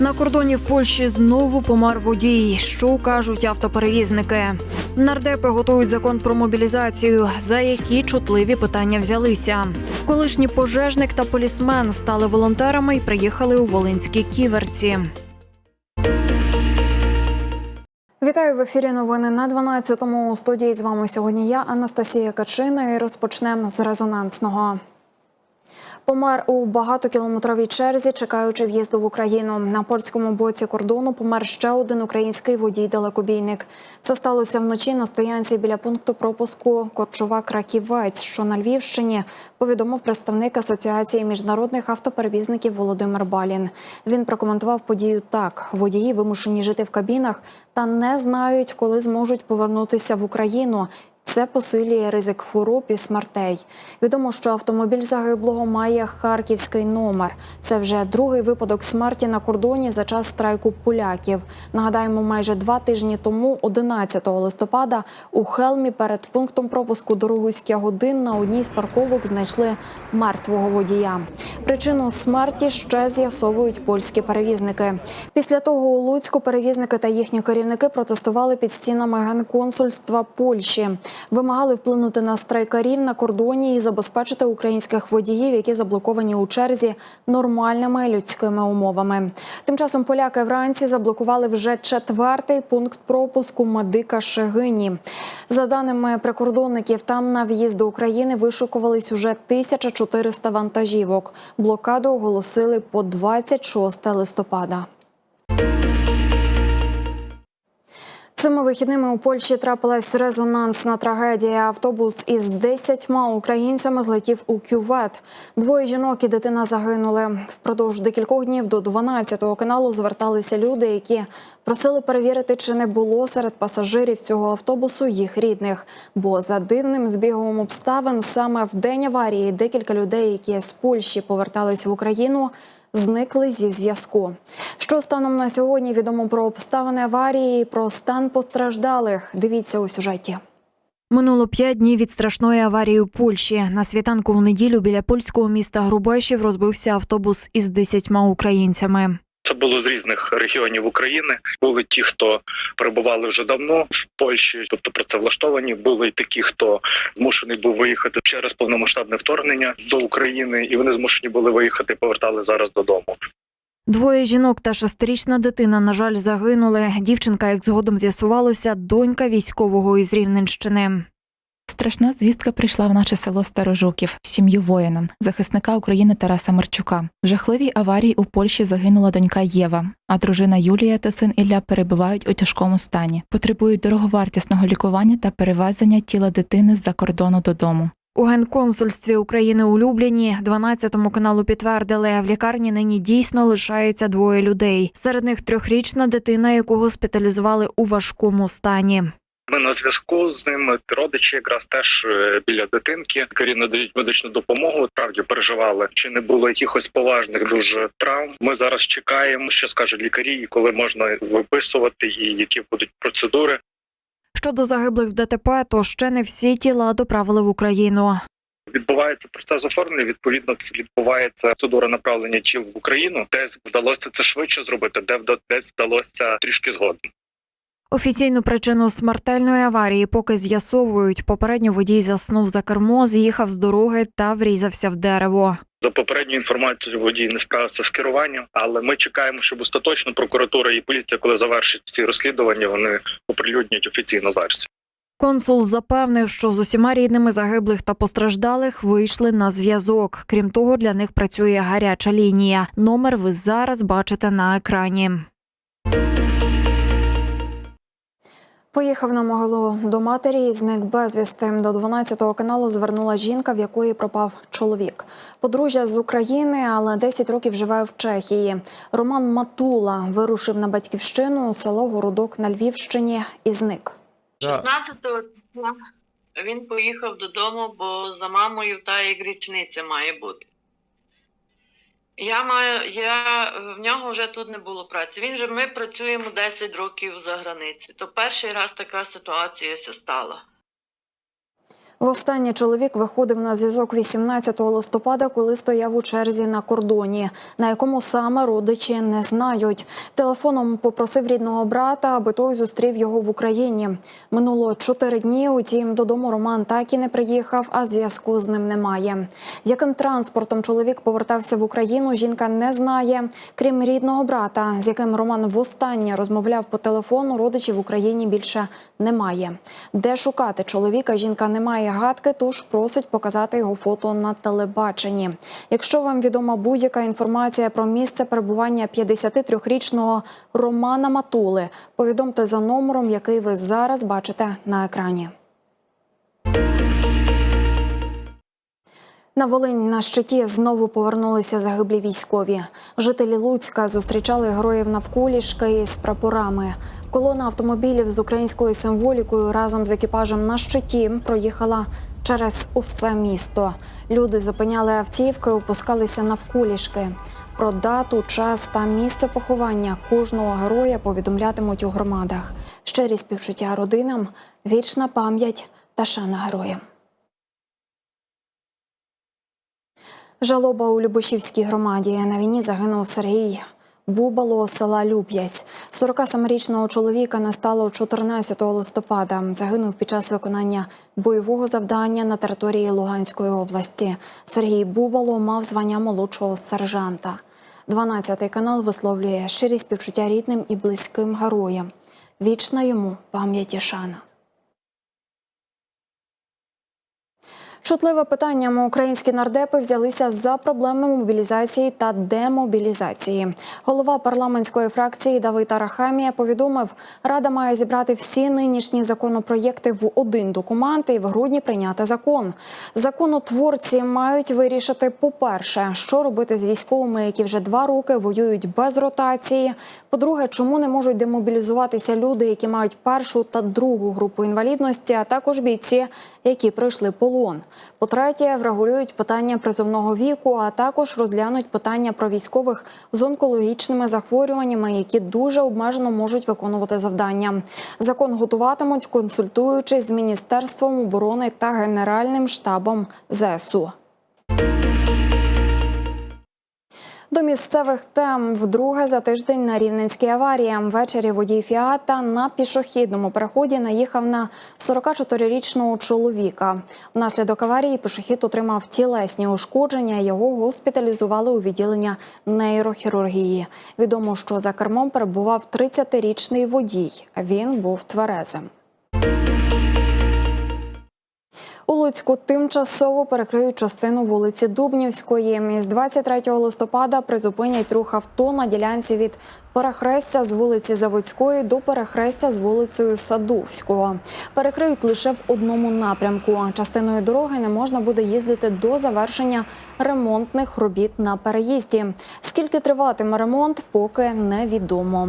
На кордоні в Польщі знову помер водій. Що кажуть автоперевізники? Нардепи готують закон про мобілізацію. За які чутливі питання взялися? Колишній пожежник та полісмен стали волонтерами і приїхали у Волинські ківерці. Вітаю в ефірі. Новини на 12-му. У студії з вами сьогодні я, Анастасія Качина, і розпочнемо з резонансного. Помер у багатокілометровій черзі, чекаючи в'їзду в Україну. На польському боці кордону помер ще один український водій-далекобійник. Це сталося вночі на стоянці біля пункту пропуску Корчова Краківець, що на Львівщині, повідомив представник Асоціації міжнародних автоперевізників Володимир Балін. Він прокоментував подію так: водії вимушені жити в кабінах та не знають, коли зможуть повернутися в Україну. Це посилює ризик хвороб і смертей. Відомо, що автомобіль загиблого має харківський номер. Це вже другий випадок смерті на кордоні за час страйку поляків. Нагадаємо, майже два тижні тому, 11 листопада, у Хелмі перед пунктом пропуску Дорогуськя годин на одній з парковок знайшли мертвого водія. Причину смерті ще з'ясовують польські перевізники. Після того у Луцьку перевізники та їхні керівники протестували під стінами генконсульства Польщі. Вимагали вплинути на страйкарів на кордоні і забезпечити українських водіїв, які заблоковані у черзі нормальними людськими умовами. Тим часом поляки вранці заблокували вже четвертий пункт пропуску медика Шегині. За даними прикордонників, там на в'їзд до України вишукувались уже 1400 вантажівок. Блокаду оголосили по 26 листопада. Цими вихідними у Польщі трапилась резонансна трагедія. Автобус із 10 українцями злетів у кювет. Двоє жінок і дитина загинули. Впродовж декількох днів до 12-го каналу зверталися люди, які просили перевірити, чи не було серед пасажирів цього автобусу їх рідних. Бо за дивним збігом обставин саме в день аварії декілька людей, які з Польщі повертались в Україну, зникли зі зв'язку. Що станом на сьогодні відомо про обставини аварії, про стан постраждалих. Дивіться у сюжеті. Минуло п'ять днів від страшної аварії у Польщі. На світанку в неділю біля польського міста Грубешів розбився автобус із десятьма українцями. Це було з різних регіонів України. Були ті, хто перебували вже давно в Польщі, тобто працевлаштовані. Були й такі, хто змушений був виїхати через повномасштабне вторгнення до України, і вони змушені були виїхати, повертали зараз додому. Двоє жінок та шестирічна дитина, на жаль, загинули. Дівчинка, як згодом з'ясувалося, донька військового із Рівненщини. Страшна звістка прийшла в наше село Старожуків, сім'ю воїна, захисника України Тараса Марчука. В жахливій аварії у Польщі загинула донька Єва, а дружина Юлія та син Ілля перебувають у тяжкому стані, потребують дороговартісного лікування та перевезення тіла дитини з-за кордону додому. У генконсульстві України у Любліні 12-му каналу підтвердили, в лікарні нині дійсно лишається двоє людей. Серед них трьохрічна дитина, яку госпіталізували у важкому стані. Ми на зв'язку з ними. Родичі якраз теж е, біля дитинки. Лікарі надають медичну допомогу. Справді переживали, чи не було якихось поважних дуже травм. Ми зараз чекаємо, що скажуть лікарі, і коли можна виписувати, і які будуть процедури. Щодо загиблих в ДТП, то ще не всі тіла доправили в Україну. Відбувається процес оформлення. Відповідно, це відбувається процедура направлення тіл в Україну. Десь вдалося це швидше зробити, де десь вдалося трішки згодом. Офіційну причину смертельної аварії поки з'ясовують. Попередньо водій заснув за кермо, з'їхав з дороги та врізався в дерево. За попередньою інформацією, водій не справився з керуванням, але ми чекаємо, щоб остаточно прокуратура і поліція, коли завершать ці розслідування, вони оприлюднять офіційну версію. Консул запевнив, що з усіма рідними загиблих та постраждалих вийшли на зв'язок. Крім того, для них працює гаряча лінія. Номер ви зараз бачите на екрані. Поїхав на могилу до матері і зник безвісти. До 12-го каналу звернула жінка, в якої пропав чоловік. Подружжя з України, але 10 років живе в Чехії. Роман Матула вирушив на батьківщину у село Городок на Львівщині і зник. 16-го він поїхав додому, бо за мамою та як річниця має бути. Я маю, я, в нього вже тут не було праці. Він же ми працюємо 10 років за границею. То перший раз така ситуація стала. Востаннє чоловік виходив на зв'язок 18 листопада, коли стояв у черзі на кордоні, на якому саме родичі не знають. Телефоном попросив рідного брата, аби той зустрів його в Україні. Минуло чотири дні. Утім, додому Роман так і не приїхав, а зв'язку з ним немає. Яким транспортом чоловік повертався в Україну, жінка не знає. Крім рідного брата, з яким Роман востаннє розмовляв по телефону, родичів в Україні більше немає. Де шукати чоловіка, жінка не має гадки, тож просить показати його фото на телебаченні. Якщо вам відома будь-яка інформація про місце перебування 53-річного Романа Матули, повідомте за номером, який ви зараз бачите на екрані. На Волинь на щиті знову повернулися загиблі військові. Жителі Луцька зустрічали героїв навколішки з прапорами. Колона автомобілів з українською символікою разом з екіпажем на щиті проїхала через усе місто. Люди зупиняли автівки, опускалися навколішки. Про дату, час та місце поховання кожного героя повідомлятимуть у громадах. Щирі співчуття родинам, вічна пам'ять та шана героям. Жалоба у Любишівській громаді. На війні загинув Сергій Бубало села Люб'язь. 47-річного чоловіка не стало 14 листопада. Загинув під час виконання бойового завдання на території Луганської області. Сергій Бубало мав звання молодшого сержанта. 12-й канал висловлює щирі співчуття рідним і близьким героям. Вічна йому пам'ять шана. Чутливе питанням українські нардепи взялися за проблеми мобілізації та демобілізації. Голова парламентської фракції Давид Арахамія повідомив, рада має зібрати всі нинішні законопроєкти в один документ і в грудні прийняти закон. Законотворці мають вирішити, по-перше, що робити з військовими, які вже два роки воюють без ротації. По-друге, чому не можуть демобілізуватися люди, які мають першу та другу групу інвалідності, а також бійці, які пройшли полон. По-третє, врегулюють питання призовного віку, а також розглянуть питання про військових з онкологічними захворюваннями, які дуже обмежено можуть виконувати завдання. Закон готуватимуть, консультуючись з міністерством оборони та генеральним штабом ЗСУ. До місцевих тем вдруге за тиждень на Рівненській аварії. Ввечері водій Фіата на пішохідному переході наїхав на 44-річного чоловіка. Внаслідок аварії пішохід отримав тілесні ушкодження. Його госпіталізували у відділення нейрохірургії. Відомо, що за кермом перебував 30-річний водій. Він був тверезим. У Луцьку тимчасово перекриють частину вулиці Дубнівської. З 23 листопада призупинять рух авто на ділянці від перехрестя з вулиці Заводської до перехрестя з вулицею Садовського. Перекриють лише в одному напрямку. Частиною дороги не можна буде їздити до завершення ремонтних робіт на переїзді. Скільки триватиме ремонт, поки невідомо.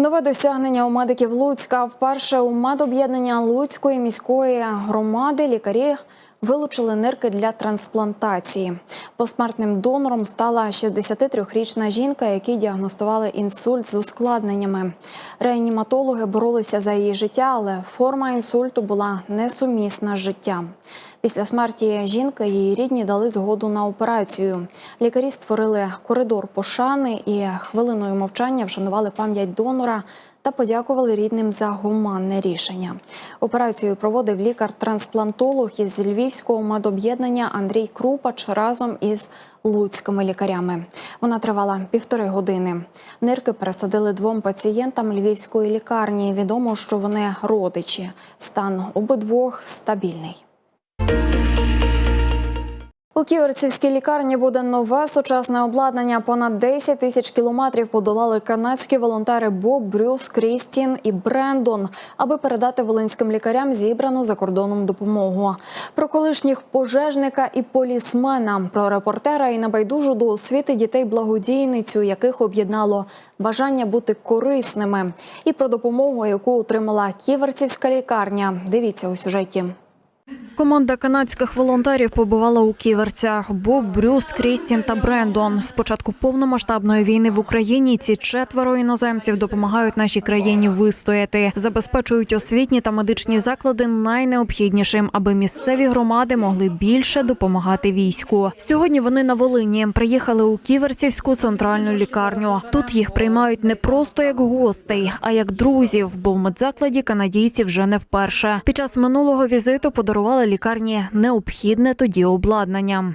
Нове досягнення у медиків Луцька. Вперше у медоб'єднання Луцької міської громади лікарі вилучили нирки для трансплантації. Посмертним донором стала 63-річна жінка, якій діагностували інсульт з ускладненнями. Реаніматологи боролися за її життя, але форма інсульту була несумісна з життям. Після смерті жінки її рідні дали згоду на операцію. Лікарі створили коридор пошани і хвилиною мовчання вшанували пам'ять донора та подякували рідним за гуманне рішення. Операцію проводив лікар-трансплантолог із Львівського медоб'єднання Андрій Крупач разом із луцькими лікарями. Вона тривала півтори години. Нирки пересадили двом пацієнтам львівської лікарні. Відомо, що вони родичі. Стан обидвох стабільний. У Ківерцівській лікарні буде нове сучасне обладнання. Понад 10 тисяч кілометрів подолали канадські волонтери Боб, Брюс, Крістін і Брендон, аби передати волинським лікарям зібрану за кордоном допомогу. Про колишніх пожежника і полісмена, про репортера і небайдужу до освіти дітей благодійницю, яких об'єднало бажання бути корисними, і про допомогу, яку отримала Ківерцівська лікарня. Дивіться у сюжеті. Команда канадських волонтерів побувала у ківерцях. Боб, Брюс, Крістін та Брендон. З початку повномасштабної війни в Україні ці четверо іноземців допомагають нашій країні вистояти, забезпечують освітні та медичні заклади найнеобхіднішим, аби місцеві громади могли більше допомагати війську. Сьогодні вони на Волині приїхали у Ківерцівську центральну лікарню. Тут їх приймають не просто як гостей, а як друзів, бо в медзакладі канадійці вже не вперше. Під час минулого візиту подарували лікарні необхідне тоді обладнання.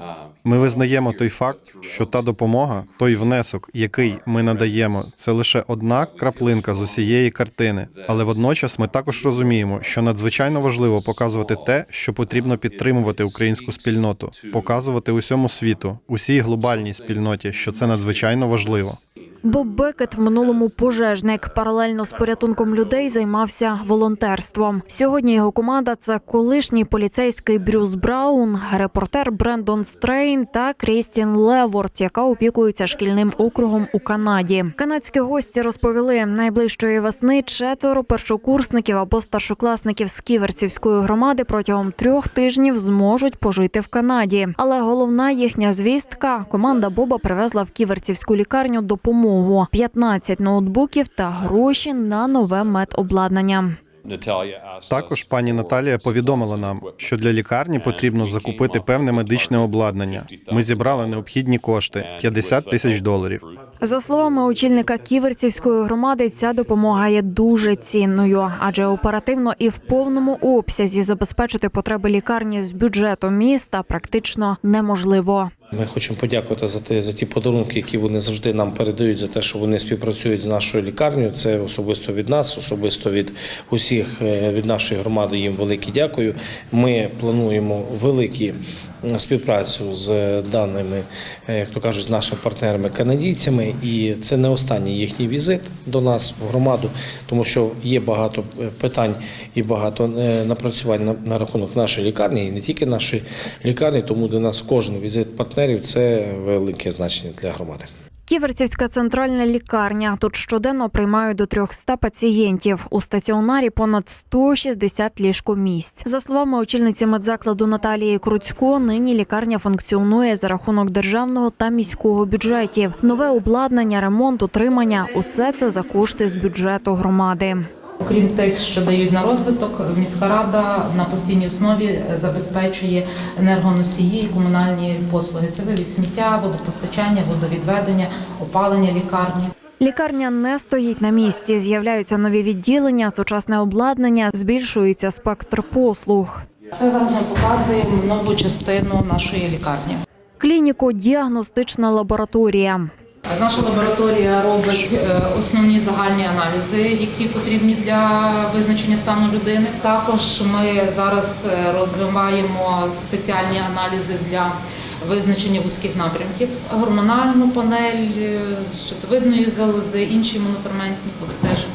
Uh, Ми визнаємо той факт, що та допомога, той внесок, який ми надаємо, це лише одна краплинка з усієї картини. Але водночас ми також розуміємо, що надзвичайно важливо показувати те, що потрібно підтримувати українську спільноту, показувати усьому світу, усій глобальній спільноті, що це надзвичайно важливо. Боб Бекет в минулому пожежник. Паралельно з порятунком людей займався волонтерством. Сьогодні його команда це колишній поліцейський Брюс Браун, репортер Брендон Стрейн та Крістін Леворт, яка опікується шкільним округом у Канаді. Канадські гості розповіли, найближчої весни четверо першокурсників або старшокласників з Ківерцівської громади протягом трьох тижнів зможуть пожити в Канаді. Але головна їхня звістка команда Боба привезла в Ківерцівську лікарню допомогу: 15 ноутбуків та гроші на нове медобладнання. Також пані Наталія повідомила нам, що для лікарні потрібно закупити певне медичне обладнання. Ми зібрали необхідні кошти 50 тисяч доларів. За словами очільника Ківерцівської громади, ця допомога є дуже цінною, адже оперативно і в повному обсязі забезпечити потреби лікарні з бюджету міста практично неможливо. Ми хочемо подякувати за ті, за ті подарунки, які вони завжди нам передають, за те, що вони співпрацюють з нашою лікарнею. Це особисто від нас, особисто від усіх е, від нашої громади. Їм велике дякую. Ми плануємо великі співпрацю з даними, е, як то кажуть, з нашими партнерами канадійцями. І це не останній їхній візит до нас в громаду, тому що є багато е, питань і багато напрацювань на, рахунок нашої лікарні, і не тільки нашої лікарні, тому для нас кожен візит партнерів це велике значення для громади. Ківерцівська центральна лікарня. Тут щоденно приймають до 300 пацієнтів. У стаціонарі понад 160 ліжкомісць. За словами очільниці медзакладу Наталії Круцько, нині лікарня функціонує за рахунок державного та міського бюджетів. Нове обладнання, ремонт, утримання усе це за кошти з бюджету громади. Окрім тих, що дають на розвиток, міська рада на постійній основі забезпечує енергоносії і комунальні послуги. Це вивіз сміття, водопостачання, водовідведення, опалення лікарні. Лікарня не стоїть на місці. З'являються нові відділення, сучасне обладнання, збільшується спектр послуг. Це зараз ми показуємо нову частину нашої лікарні. Клініко-діагностична лабораторія. Наша лабораторія робить е, основні загальні аналізи, які потрібні для визначення стану людини. Також ми зараз е, розвиваємо спеціальні аналізи для визначення вузьких напрямків, гормональну панель е, щитовидної залози, інші монопроментні обстеження.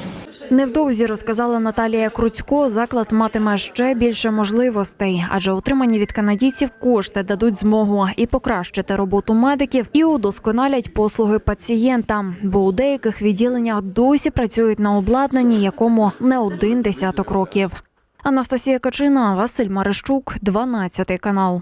Невдовзі розказала Наталія Круцько, заклад матиме ще більше можливостей, адже отримані від канадійців кошти дадуть змогу і покращити роботу медиків, і удосконалять послуги пацієнтам, бо у деяких відділеннях досі працюють на обладнанні, якому не один десяток років. Анастасія Качина, Василь Марищук, 12 канал.